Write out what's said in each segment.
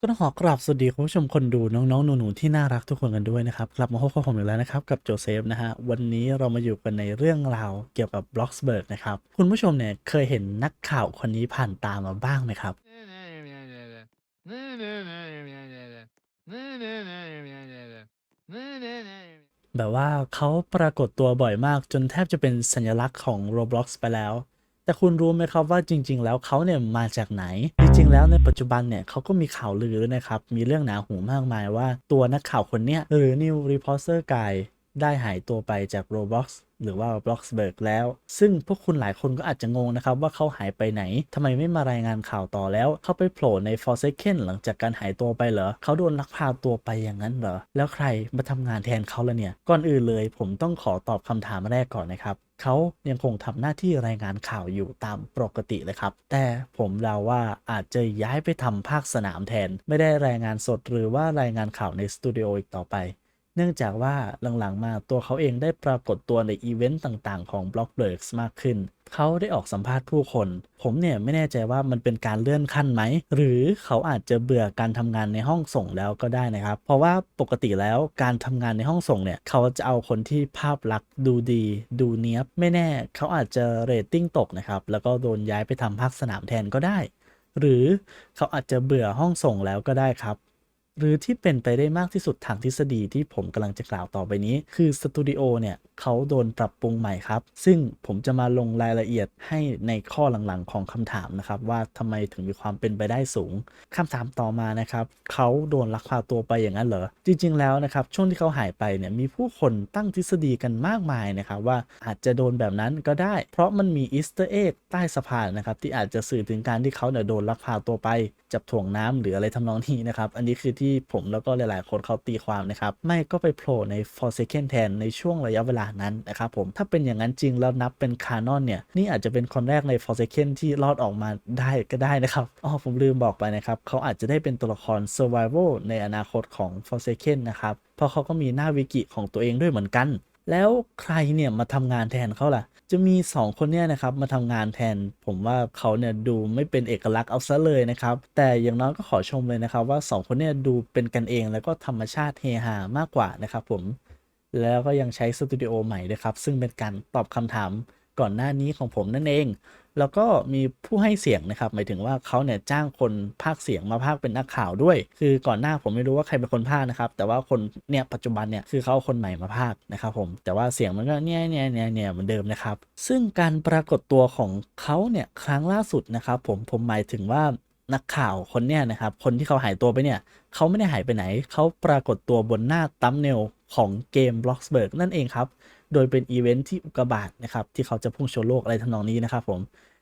ก็ต้องขอกราบสวัสดีคุณผู้ชมคนดูน้องๆ หนูๆที่น่ารักทุกคนกันด้วยนะครับ กลับมาพบกับผมอีกแล้วนะครับ กับโจเซฟนะฮะ วันนี้เรามาอยู่กันในเรื่องราวเกี่ยวกับบล็อกสเบิร์กนะครับ คุณผู้ชมเนี่ยเคยเห็นนักข่าวคนนี้ผ่านตามาบ้างไหมครับ แบบว่าเขาปรากฏตัวบ่อยมากจนแทบจะเป็นสัญลักษณ์ของ Roblox ไปแล้ว แต่คุณรู้ไหมครับว่าจริง ๆ แล้วเขาเนี่ยมาจากไหน จริง ๆ แล้วในปัจจุบันเนี่ยเขาก็มีข่าวลือด้วยนะครับ มีเรื่องหนาหูมากมายว่าตัวนักข่าวคนเนี้ยหรือ New Reporter Guy ได้หายตัวไปจาก Roblox หรือว่า Bloxburg แล้ว ซึ่งพวกคุณหลายคนก็อาจจะงงนะครับ ว่าเขาหายไปไหนทำไมไม่มารายงานข่าวต่อแล้ว เขาไปโผล่ใน Forsaken หลังจากการหายตัวไปเหรอ เขาโดนลักพาตัวไปอย่างนั้นเหรอ แล้วใครมาทำงานแทนเขาละเนี่ย ก่อนอื่นเลยผมต้องขอตอบคำถามแรกก่อนนะครับ เขายังคงทำหน้าที่รายงานข่าวอยู่ตามปกติเลยครับ แต่ผมเดาว่าอาจจะย้ายไปทำภาคสนามแทน ไม่ได้รายงานสดหรือว่ารายงานข่าวในสตูดิโออีกต่อไป เนื่องจากว่าหลังๆมาตัวเขาเองได้ปรากฏตัวในอีเวนต์ต่างๆของ b l o c k b e r g มากขึ้น เขาได้ออกสัมภาษณ์ผู้คน ผมเนี่ยไม่แน่ใจว่ามันเป็นการเลื่อนขั้นไหม หรือเขาอาจจะเบื่อการทำงานในห้องส่งแล้วก็ได้นะครับ เพราะว่าปกติแล้วการทำงานในห้องส่งเนี่ยเขาจะเอาคนที่ภาพลักษณ์ดูดี ดูเนี้ยบไม่แน่เขาอาจจะเรตติ้งตกนะครับแล้วก็โดนย้ายไปทำภาคสนามแทนก็ได้ หรือเขาอาจจะเบื่อห้องส่งแล้วก็ได้ครับ หรือที่เป็นไปได้มากที่สุดทางทฤษฎีที่ผมกำลังจะกล่าวต่อไปนี้ คือสตูดิโอเนี่ยเขาโดนปรับปรุงใหม่ครับ ซึ่งผมจะมาลงรายละเอียดให้ในข้อหลังๆของคำถามนะครับว่าทำไมถึงมีความเป็นไปได้สูงคำถามต่อมานะครับเขาโดนลักพาตัวไปอย่างนั้นเหรอ จริงๆแล้วนะครับช่วงที่เขาหายไปเนี่ยมีผู้คนตั้งทฤษฎีกันมากมายนะครับว่าอาจจะโดนแบบนั้นก็ได้ เพราะมันมีอีสเตอร์เอ็กใต้สะพานนะครับที่อาจจะสื่อถึงการที่เขาเนี่ยโดนลักพาตัวไป จับถ่วงน้ำหรืออะไรทำนองนี้นะครับอันนี้คือที่ผมแล้วก็หลายๆ คนเขาตีความนะครับ ไม่ก็ไปโผล่ใน Forsaken แทนในช่วงระยะเวลานั้นนะครับผม ถ้าเป็นอย่างนั้นจริงแล้วนับเป็นคานอนเนี่ย นี่อาจจะเป็นคนแรกใน Forsaken ที่รอดออกมาได้ก็ได้นะครับ อ๋อผมลืมบอกไปนะครับ เขาอาจจะได้เป็นตัวละคร Survival ในอนาคตของ Forsaken นะครับ เพราะเขาก็มีหน้าวิกิของตัวเองด้วยเหมือนกัน แล้วใครเนี่ยมาทำงานแทนเขาล่ะ จะมี 2 คนเนี่ยนะครับมาทำงานแทน ผมว่าเขาเนี่ยดูไม่เป็นเอกลักษณ์เอาซะเลยนะครับ แต่อย่างน้อยก็ขอชมเลยนะครับว่า 2 คนเนี่ยดูเป็นกันเองแล้วก็ธรรมชาติเฮฮามากกว่านะครับผม แล้วก็ยังใช้สตูดิโอใหม่ด้วยครับ ซึ่งเป็นการตอบคำถามก่อนหน้านี้ของผมนั่นเอง แล้วก็มีผู้ให้เสียงนะครับ หมายถึงว่าเขาเนี่ยจ้างคนพากย์เสียงมาพากย์เป็นนักข่าวด้วย คือก่อนหน้าผมไม่รู้ว่าใครเป็นคนพากย์นะครับ แต่ว่าคนเนี่ยปัจจุบันเนี่ยคือเขาคนใหม่มาพากย์นะครับผม แต่ว่าเสียงมันก็เนี่ยเนี่ยเนี่ยเนี่ยเหมือนเดิมนะครับ ซึ่งการปรากฏตัวของเขาเนี่ยครั้งล่าสุดนะครับผม ผมหมายถึงว่านักข่าวคนเนี้ยนะครับ คนที่เขาหายตัวไปเนี่ยเขาไม่ได้หายไปไหน เขาปรากฏตัวบนหน้าตัมเนลของเกม Bloxburg นั่นเองครับ โดยเป็นอีเวนท์ที่อุกกาบาตนะครับ ที่เขาจะพุ่งชนโลกอะไรทำนองนี้นะครับผม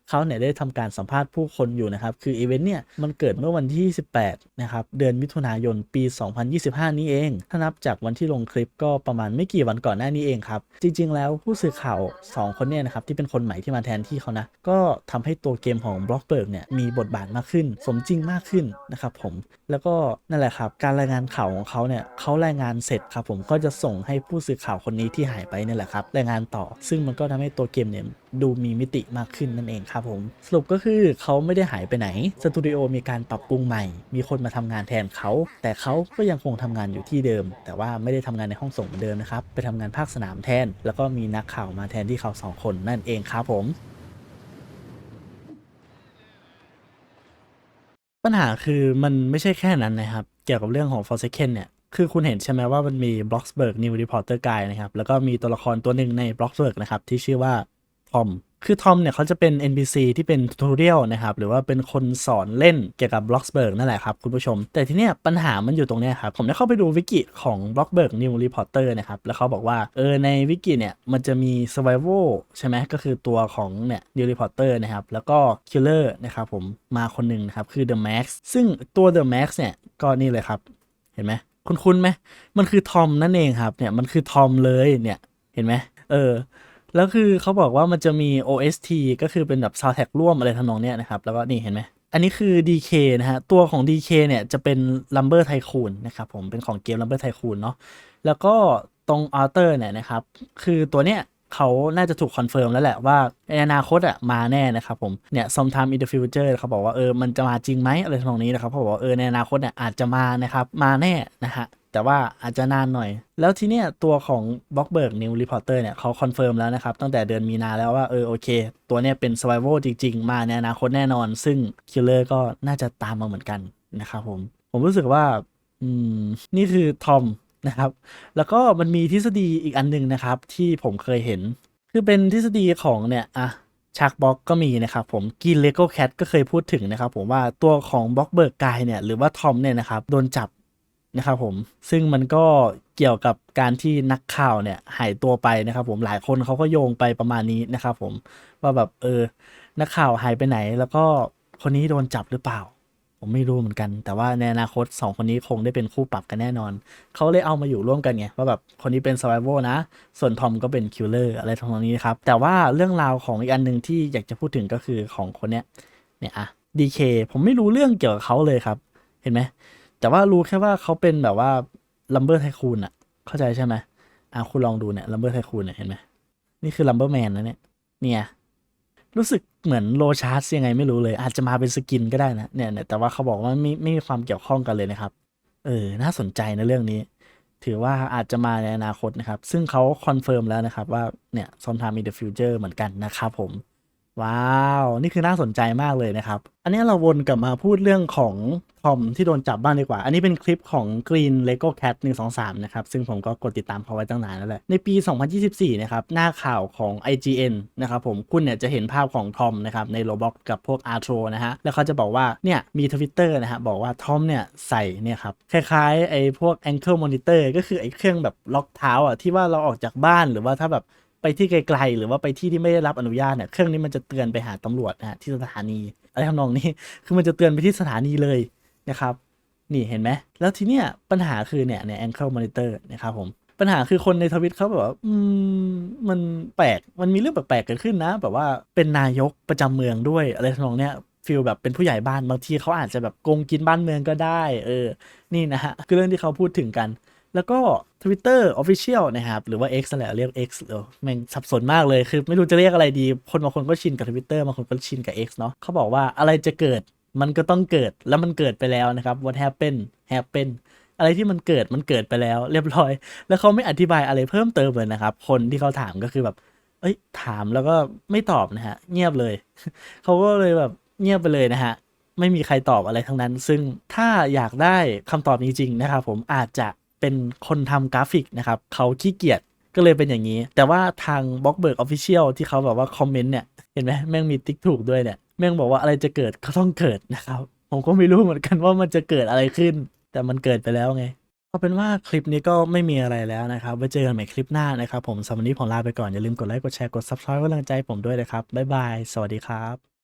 เขาเนี่ยได้ทำการสัมภาษณ์ผู้คนอยู่นะครับ คืออีเวนต์เนี่ยมันเกิดเมื่อวันที่28นะครับ เดือนมิถุนายนปี 2025 นี้เอง ถ้านับจากวันที่ลงคลิปก็ประมาณไม่กี่วันก่อนหน้านี้เองครับ จริง ๆ แล้วผู้สื่อข่าว 2 คนเนี่ยนะครับ ที่เป็นคนใหม่ที่มาแทนที่เขานะ ก็ทำให้ตัวเกมของ Blockberg เนี่ยมีบทบาทมากขึ้น สมจริงมากขึ้นนะครับผม แล้วก็นั่นแหละครับ การรายงานข่าวของเขาเนี่ยเขารายงานเสร็จครับผมก็จะส่งให้ผู้สื่อข่าวคนนี้ที่หายไปนี่แหละครับรายงานต่อ ซึ่งมันก็ทำให้ตัวเกมเนี่ยดูมีมิติมากขึ้นนั่นเองครับผมสรุปก็คือเขาไม่ได้หายไปไหนสตูดิโอมีการปรับปรุงใหม่ มีคนมาทำงานแทนเขาแต่เขาก็ยังคงทำงานอยู่ที่เดิม แต่ว่าไม่ได้ทำงานในห้องส่งเหมือนเดิมนะครับไปทำงานภาคสนามแทน แล้วก็มีนักข่าวมาแทนที่เขาสองคนนั่นเองครับผมปัญหาคือมันไม่ใช่แค่นั้นนะครับ เกี่ยวกับเรื่องของ Forsaken เนี่ย คือคุณเห็นใช่ไหมว่ามันมี Bloxburg New Reporter Guy นะครับ แล้วก็มีตัวละครตัวหนึ่งใน Bloxburg นะครับ ที่ชื่อว่าทอม คือทอมเนี่ยเขาจะเป็น NPC ที่เป็น tutorial นะครับ หรือว่าเป็นคนสอนเล่นเกี่ยวกับ Bloxburg นั่นแหละครับคุณผู้ชม แต่ทีเนี้ยปัญหามันอยู่ตรงเนี้ยครับ ผมได้เข้าไปดูวิกิของ Bloxburg New Reporter นะครับ แล้วเขาบอกว่า เออในวิกิเนี่ย มันจะมี survival ใช่ไหมก็คือตัวของเนี่ย New Reporter นะครับ แล้วก็ killer นะครับผมมาคนหนึ่งนะครับคือ The Max ซึ่งตัว The Max เนี่ยก็นี่เลยครับเห็นไหมคุณคุ้นไหมมันคือทอมนั่นเองครับเนี่ยมันคือทอมเลยเนี่ยเห็นไหมเออ แล้วคือเขาบอกว่ามันจะมี OST ก็คือเป็นแบบ soundtrack ร่วมอะไรทำนองเนี้ยนะครับ แล้วก็นี่เห็นไหม อันนี้คือ DK นะฮะ ตัวของ DK เนี่ยจะเป็น Lumber Tycoon นะครับผม เป็นของเกม Lumber Tycoon เนาะ แล้วก็ตรง Alter เนี่ยนะครับ คือตัวเนี้ยเขาน่าจะถูกคอนเฟิร์มแล้วแหละว่าในอนาคตอะมาแน่นะครับผมเนี่ย sometime in the future เขาบอกว่าเออมันจะมาจริงไหมอะไรทำนองนี้นะครับเขาบอกว่าเออในอนาคตเนี่ยอาจจะมานะครับมาแน่นะฮะ แต่ว่าอาจจะนานหน่อย แล้วทีเนี้ยตัวของบล็อกเบิร์กนิวรีพอร์เตอร์เนี่ยเขาคอนเฟิร์มแล้วนะครับ ตั้งแต่เดือนมีนาแล้วว่า เออโอเค ตัวเนี้ยเป็น survival จริง ๆ มาในอนาคตแน่นอน ซึ่งคิลเลอร์ก็น่าจะตามมาเหมือนกันนะครับผม ผมรู้สึกว่า อืม นี่คือทอมนะครับ แล้วก็มันมีทฤษฎีอีกอันหนึ่งนะครับ ที่ผมเคยเห็น คือเป็นทฤษฎีของเนี่ยอะชักบ็อกก็มีนะครับผมกินเลโก้แคทก็เคยพูดถึงนะครับผมว่าตัวของบล็อกเบิร์กกายเนี่ยหรือว่าทอมเนี่ยนะครับโดนจับ นะครับผมซึ่งมันก็เกี่ยวกับการที่นักข่าวเนี่ยหายตัวไปนะครับ ผมหลายคนเขาก็โยงไปประมาณนี้นะครับ ผมว่าแบบเออ นักข่าวหายไปไหน แล้วก็คนนี้โดนจับหรือเปล่า ผมไม่รู้เหมือนกัน แต่ว่าในอนาคต 2 คนนี้คงได้เป็นคู่ปรับกันแน่นอน เขาเลยเอามาอยู่ร่วมกันไงว่าแบบคนนี้เป็น survival นะ ส่วนทอมก็เป็น killer อะไรทำนองนี้ครับแต่ว่าเรื่องราวของอีกอันหนึ่งที่อยากจะพูดถึงก็คือของคนเนี้ยเนี่ยอะ DK ผมไม่รู้เรื่องเกี่ยวกับเขาเลยครับ เห็นไหม แต่ว่ารู้แค่ว่าเขาเป็นแบบว่า lumber tycoon อะเข้าใจใช่ไหมอะคุณลองดูเนี่ย lumber tycoon เนี่ยเห็นไหมนี่คือ lumber man นะเนี่ยเนี่ยรู้สึกเหมือนโลชาร์สยังไงไม่รู้เลย อาจจะมาเป็นสกินก็ได้นะเนี่ยเนี่ยแต่ว่าเขาบอกว่าไม่ไม่มีความเกี่ยวข้องกันเลยนะครับ เออ น่าสนใจนะเรื่องนี้ ถือว่าอาจจะมาในอนาคตนะครับ ซึ่งเขาคอนเฟิร์มแล้วนะครับว่าเนี่ย sometime in the future เหมือนกันนะครับผม ว้าว นี่คือน่าสนใจมากเลยนะครับ อันนี้เราวนกลับมาพูดเรื่องของทอมที่โดนจับบ้างดีกว่า อันนี้เป็นคลิปของ Green Lego Cat 123 นะครับ ซึ่งผมก็กดติดตามเขาไว้ตั้งนานแล้วแหละ ในปี 2024 นะครับ หน้าข่าวของ IGN นะครับผม คุณเนี่ยจะเห็นภาพของทอมนะครับใน Roblox กับพวก a r t r o นะฮะ แล้วเขาจะบอกว่า เนี่ย มีทวิตเตอร์นะฮะ บอกว่าทอมเนี่ยใส่เนี่ยครับ คล้ายๆไอ้พวก ankle monitor ก็คือไอ้เครื่องแบบล็อกเท้าอะที่ว่าเราออกจากบ้านหรือว่าถ้าแบบ ไปที่ไกลๆ หรือว่าไปที่ที่ไม่ได้รับอนุญาตเนี่ยเครื่องนี้มันจะเตือนไปหาตำรวจนะฮะที่สถานีอะไรทำนองนี้คือมันจะเตือนไปที่สถานีเลยนะครับนี่เห็นไหมแล้วทีเนี้ยปัญหาคือเนี่ยเนี่ย ankle monitor นะครับผมปัญหาคือคนในทวิตเขาแบบว่า อืม มันแปลก มันมีเรื่องแปลกๆเกิดขึ้นนะ แบบว่าเป็นนายกประจำเมืองด้วย อะไรทำนองเนี้ยฟีลแบบเป็นผู้ใหญ่บ้านบางทีเขาอาจจะแบบโกงกินบ้านเมืองก็ได้ เออ นี่นะฮะ คือเรื่องที่เขาพูดถึงกัน แล้วก็ Twitter Official นะครับ หรือว่า X นั่นแหละเรียก X เออแม่งสับสนมากเลยคือไม่รู้จะเรียกอะไรดี คนบางคนก็ชินกับ Twitter บางคนก็ชินกับ X เนาะเขาบอกว่าอะไรจะเกิดมันก็ต้องเกิดแล้วมันเกิดไปแล้วนะครับ what happened happened อะไรที่มันเกิดมันเกิดไปแล้ว เรียบร้อย แล้วเขาไม่อธิบายอะไรเพิ่มเติมเลยนะครับ คนที่เขาถามก็คือแบบ เอ้ย ถามแล้วก็ไม่ตอบนะฮะ เงียบเลย เขาก็เลยแบบเงียบไปเลยนะฮะ ไม่มีใครตอบอะไรทั้งนั้น ซึ่งถ้าอยากได้คำตอบจริงๆนะครับผมอาจจะ เป็นคนทำกราฟิกนะครับเขาขี้เกียจก็เลยเป็นอย่างนี้ แต่ว่าทางบล็อกเบิร์กออฟฟิเชียลที่เขาแบบว่าคอมเมนต์เนี่ย เห็นไหมแม่งมีติ๊กถูกด้วยเนี่ย แม่งบอกว่าอะไรจะเกิดก็ต้องเกิดนะครับ ผมก็ไม่รู้เหมือนกันว่ามันจะเกิดอะไรขึ้น แต่มันเกิดไปแล้วไงเอาเป็นว่าคลิปนี้ก็ไม่มีอะไรแล้วนะครับไว้เจอกันใหม่คลิปหน้านะครับผมสำหรับวันนี้ผมลาไปก่อนอย่าลืมกดไลค์กดแชร์กด subscribe กำลังใจผมด้วยนะครับบ๊ายบาย สวัสดีครับ